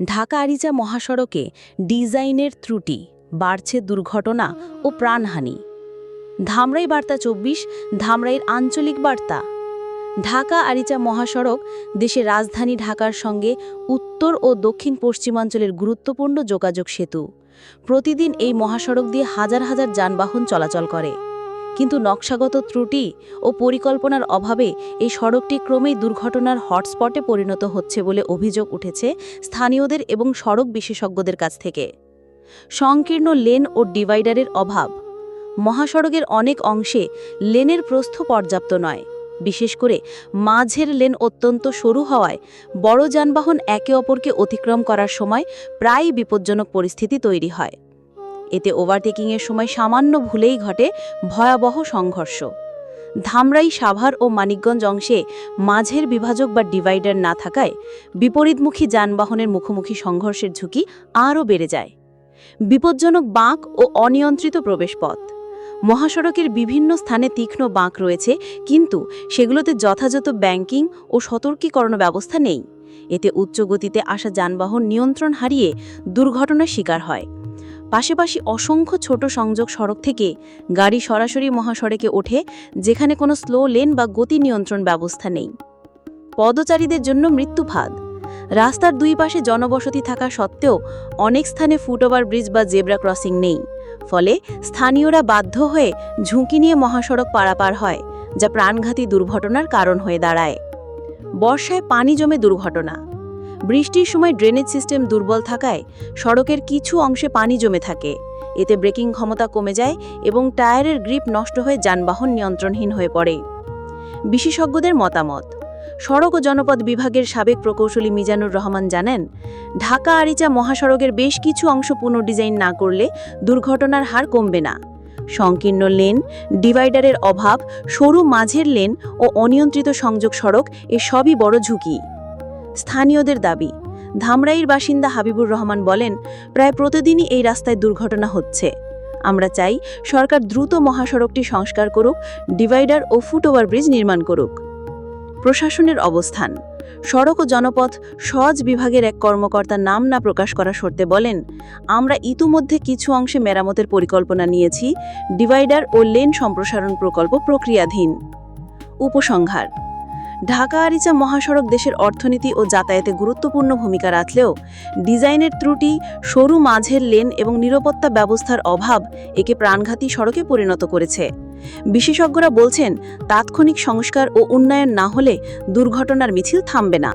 ঢাকা আরিচা মহাসড়কে ডিজাইনের ত্রুটি, বাড়ছে দুর্ঘটনা ও প্রাণহানি। ধামরাই বার্তা চব্বিশ, ধামরাইয়ের আঞ্চলিক বার্তা। ঢাকা আরিচা মহাসড়ক দেশের রাজধানী ঢাকার সঙ্গে উত্তর ও দক্ষিণ পশ্চিমাঞ্চলের গুরুত্বপূর্ণ যোগাযোগ সেতু। প্রতিদিন এই মহাসড়ক দিয়ে হাজার হাজার যানবাহন চলাচল করে। কিন্তু নকশাগত ত্রুটি ও পরিকল্পনার অভাবে এই সড়কটি ক্রমেই দুর্ঘটনার হটস্পটে পরিণত হচ্ছে বলে অভিযোগ উঠেছে স্থানীয়দের এবং সড়ক বিশেষজ্ঞদের কাছ থেকে। সংকীর্ণ লেন ও ডিভাইডারের অভাব। মহাসড়কের অনেক অংশে লেনের প্রস্থ পর্যাপ্ত নয়। বিশেষ করে মাঝের লেন অত্যন্ত সরু হওয়ায় বড় যানবাহন একে অপরকে অতিক্রম করার সময় প্রায়ই বিপজ্জনক পরিস্থিতি তৈরি হয়। এতে ওভারটেকিংয়ের সময় সামান্য ভুলেই ঘটে ভয়াবহ সংঘর্ষ। ধামরাই, সাভার ও মানিকগঞ্জ অংশে মাঝের বিভাজক বা ডিভাইডার না থাকায় বিপরীতমুখী যানবাহনের মুখোমুখি সংঘর্ষের ঝুঁকি আরও বেড়ে যায়। বিপজ্জনক বাঁক ও অনিয়ন্ত্রিত প্রবেশপথ। মহাসড়কের বিভিন্ন স্থানে তীক্ষ্ণ বাঁক রয়েছে, কিন্তু সেগুলোতে যথাযথ ব্যাংকিং ও সতর্কীকরণ ব্যবস্থা নেই। এতে উচ্চ গতিতে আসা যানবাহন নিয়ন্ত্রণ হারিয়ে দুর্ঘটনার শিকার হয়। পাশাপাশি অসংখ্য ছোট সংযোগ সড়ক থেকে গাড়ি সরাসরি মহাসড়কে ওঠে, যেখানে কোনো স্লো লেন বা গতি নিয়ন্ত্রণ ব্যবস্থা নেই। পদচারীদের জন্য মৃত্যুফাদ রাস্তার দুই পাশে জনবসতি থাকা সত্ত্বেও অনেক স্থানে ফুটওভার ব্রিজ বা জেব্রা ক্রসিং নেই। ফলে স্থানীয়রা বাধ্য হয়ে ঝুঁকি নিয়ে মহাসড়ক পারাপার হয়, যা প্রাণঘাতী দুর্ঘটনার কারণ হয়ে দাঁড়ায়। বর্ষায় পানি জমে দুর্ঘটনা। বৃষ্টির সময় ড্রেনেজ সিস্টেম দুর্বল থাকায় সড়কের কিছু অংশে পানি জমে থাকে। এতে ব্রেকিং ক্ষমতা কমে যায় এবং টায়ারের গ্রিপ নষ্ট হয়ে যানবাহন নিয়ন্ত্রণহীন হয়ে পড়ে। বিশেষজ্ঞদের মতামত, সড়ক ও জনপদ বিভাগের সাবেক প্রকৌশলী মিজানুর রহমান জানেন, ঢাকা আরিচা মহাসড়কের বেশ কিছু অংশ পুনর্ডিজাইন না করলে দুর্ঘটনার হার কমবে না। সংকীর্ণ লেন, ডিভাইডারের অভাব, সরু মাঝের লেন ও অনিয়ন্ত্রিত সংযোগ সড়ক এ সবই বড় ঝুঁকি। স্থানীয়দের দাবি ধামরাইয়ের বাসিন্দা হাবিবুর রহমান বলেন, প্রায় প্রতিদিনই এই রাস্তায় দুর্ঘটনা হচ্ছে। আমরা চাই সরকার দ্রুত মহাসড়কটি সংস্কার করুক, ডিভাইডার ও ফুটওভার ব্রিজ নির্মাণ করুক। প্রশাসনের অবস্থান, সড়ক ও জনপথ সজ বিভাগের এক কর্মকর্তা নাম না প্রকাশ করা সত্ত্বে বলেন, আমরা ইতিমধ্যে কিছু অংশে মেরামতের পরিকল্পনা নিয়েছি, ডিভাইডার ও লেন সম্প্রসারণ প্রকল্প প্রক্রিয়াধীন। উপসংহার ঢাকা আরিচা মহাসড়ক দেশের অর্থনীতি ও যাতায়াতে গুরুত্বপূর্ণ ভূমিকা রাখলেও ডিজাইনের ত্রুটি, সরু মাঝের লেন এবং নিরাপত্তা ব্যবস্থার অভাব একে প্রাণঘাতী সড়কে পরিণত করেছে। বিশেষজ্ঞরা বলছেন, তাৎক্ষণিক সংস্কার ও উন্নয়ন না হলে দুর্ঘটনার মিছিল থামবে না।